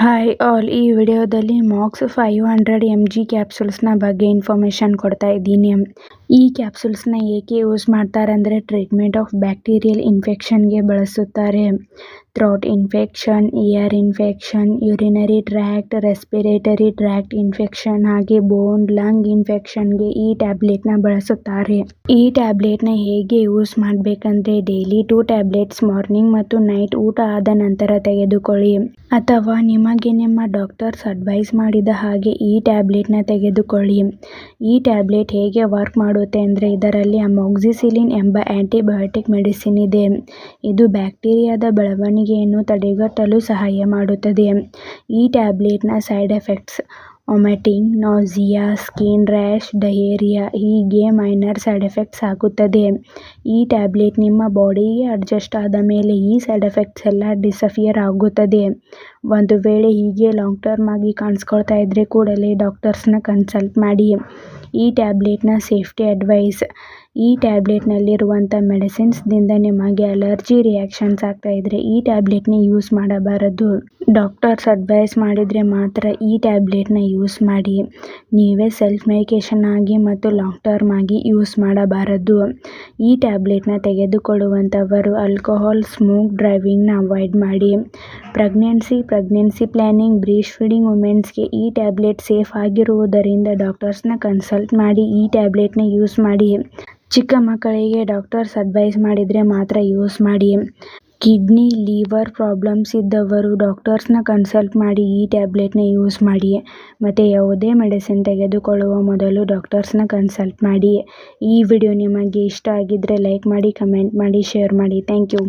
Hi all ಈ ವಿಡಿಯೋದಲ್ಲಿ Mox five hundred M G ಕ್ಯಾಪ್ಸೂಲ್ಸ್ನ ಬಗ್ಗೆ ಇನ್ಫಾರ್ಮೇಷನ್ ಕೊಡ್ತಾ ಇದ್ದೀನಿ. ಈ ಕ್ಯಾಪ್ಸೂಲ್ಸ್ನ ಏಕೆ ಯೂಸ್ ಮಾಡ್ತಾರೆ ಅಂದರೆ ಟ್ರೀಟ್ಮೆಂಟ್ ಆಫ್ ಬ್ಯಾಕ್ಟೀರಿಯಲ್ ಇನ್ಫೆಕ್ಷನ್ಗೆ ಬಳಸುತ್ತಾರೆ. Throat infection ear infection urinary tract respiratory tract infection ಹಾಗೆ ಬೋನ್ ಲಂಗ್ ಇನ್ಫೆಕ್ಷನ್ಗೆ ಈ ಟ್ಯಾಬ್ಲೆಟ್ನ ಬಳಸುತ್ತಾರೆ. ಈ ಟ್ಯಾಬ್ಲೆಟ್ನ ಹೇಗೆ ಯೂಸ್ ಮಾಡಬೇಕಂದ್ರೆ ಡೈಲಿ ಟೂ ಟ್ಯಾಬ್ಲೆಟ್ಸ್ ಮಾರ್ನಿಂಗ್ ಮತ್ತು ನೈಟ್ ಊಟ ಆದ ನಂತರ ತೆಗೆದುಕೊಳ್ಳಿ. ಅಥವಾ ನಿಮಗೆ ನಿಮ್ಮ ಡಾಕ್ಟರ್ಸ್ ಅಡ್ವೈಸ್ ಮಾಡಿದ ಹಾಗೆ ಈ ಟ್ಯಾಬ್ಲೆಟ್ನ ತೆಗೆದುಕೊಳ್ಳಿ. ಈ ಟ್ಯಾಬ್ಲೆಟ್ ಹೇಗೆ ವರ್ಕ್ ಮಾಡುತ್ತೆ ಅಂದರೆ ಇದರಲ್ಲಿ ಅಮೋಕ್ಸಿಸಿಲಿನ್ ಎಂಬ ಆಂಟಿಬಯೋಟಿಕ್ ಮೆಡಿಸಿನ್ ಇದೆ. ಇದು ಬ್ಯಾಕ್ಟೀರಿಯಾದ ಬೆಳವಣಿಗೆಯನ್ನು ತಡೆಗಟ್ಟಲು ಸಹಾಯ ಮಾಡುತ್ತದೆ. ಈ ಟ್ಯಾಬ್ಲೆಟ್ನ side effects vomiting nausea, skin rash, diarrhoea ಹೀಗೆ ಮೈನರ್ ಸೈಡ್ ಎಫೆಕ್ಟ್ಸ್ ಆಗುತ್ತದೆ. ಈ ಟ್ಯಾಬ್ಲೆಟ್ ನಿಮ್ಮ ಬಾಡಿಗೆ ಅಡ್ಜಸ್ಟ್ ಆದ ಮೇಲೆ ಈ ಸೈಡ್ ಎಫೆಕ್ಟ್ಸ್ ಎಲ್ಲ ಡಿಸಫಿಯರ್ ಆಗುತ್ತದೆ. ಒಂದು ವೇಳೆ ಹೀಗೆ ಲಾಂಗ್ ಟರ್ಮ್ ಆಗಿ ಕಾಣಿಸ್ಕೊಳ್ತಾ ಇದ್ದರೆ ಕೂಡಲೇ ಡಾಕ್ಟರ್ಸ್ನ ಕನ್ಸಲ್ಟ್ ಮಾಡಿ. ಈ ಟ್ಯಾಬ್ಲೆಟ್ನ ಸೇಫ್ಟಿ ಅಡ್ವೈಸ್ ಈ ಟ್ಯಾಬ್ಲೆಟ್ನಲ್ಲಿರುವಂಥ ಮೆಡಿಸಿನ್ಸ್ದಿಂದ ನಿಮಗೆ ಅಲರ್ಜಿ ರಿಯಾಕ್ಷನ್ಸ್ ಆಗ್ತಾ ಇದ್ದರೆ ಈ ಟ್ಯಾಬ್ಲೆಟ್ನ ಯೂಸ್ ಮಾಡಬಾರದು. ಡಾಕ್ಟರ್ಸ್ ಅಡ್ವೈಸ್ ಮಾಡಿದರೆ ಮಾತ್ರ ಈ ಟ್ಯಾಬ್ಲೆಟ್ನ ಯೂಸ್ ಮಾಡಿ. ನೀವೇ ಸೆಲ್ಫ್ ಮೆಡಿಕೇಷನ್ ಆಗಿ ಮತ್ತು ಲಾಂಗ್ ಟರ್ಮ್ ಆಗಿ ಯೂಸ್ ಮಾಡಬಾರದು. ಈ ಟ್ಯಾಬ್ಲೆಟ್ನ ತೆಗೆದುಕೊಳ್ಳುವಂಥವರು ಆಲ್ಕೋಹಾಲ್ ಸ್ಮೋಕ್ ಡ್ರೈವಿಂಗ್ನ ಅವಾಯ್ಡ್ ಮಾಡಿ. Pregnancy pregnancy planning breast feeding ವುಮೆನ್ಸ್ಗೆ ಈ ಟ್ಯಾಬ್ಲೆಟ್ ಸೇಫ್ ಆಗಿರುವುದರಿಂದ ಡಾಕ್ಟರ್ಸ್ನ ಕನ್ಸಲ್ಟ್ ಮಾಡಿ ಈ ಟ್ಯಾಬ್ಲೆಟ್ನ ಯೂಸ್ ಮಾಡಿ. ಚಿಕ್ಕ ಮಕ್ಕಳಿಗೆ ಡಾಕ್ಟರ್ಸ್ ಅಡ್ವೈಸ್ ಮಾಡಿದರೆ ಮಾತ್ರ ಯೂಸ್ ಮಾಡಿ. ಕಿಡ್ನಿ ಲಿವರ್ ಪ್ರಾಬ್ಲಮ್ಸ್ ಇದ್ದವರು ಡಾಕ್ಟರ್ಸ್ನ ಕನ್ಸಲ್ಟ್ ಮಾಡಿ ಈ ಟ್ಯಾಬ್ಲೆಟ್ನ ಯೂಸ್ ಮಾಡಿ. ಮತ್ತು ಯಾವುದೇ ಮೆಡಿಸಿನ್ ತೆಗೆದುಕೊಳ್ಳುವ ಮೊದಲು ಡಾಕ್ಟರ್ಸ್ನ ಕನ್ಸಲ್ಟ್ ಮಾಡಿ. ಈ ವಿಡಿಯೋ ನಿಮಗೆ ಇಷ್ಟ ಆಗಿದ್ದರೆ ಲೈಕ್ ಮಾಡಿ ಕಮೆಂಟ್ ಮಾಡಿ ಶೇರ್ ಮಾಡಿ. Thank you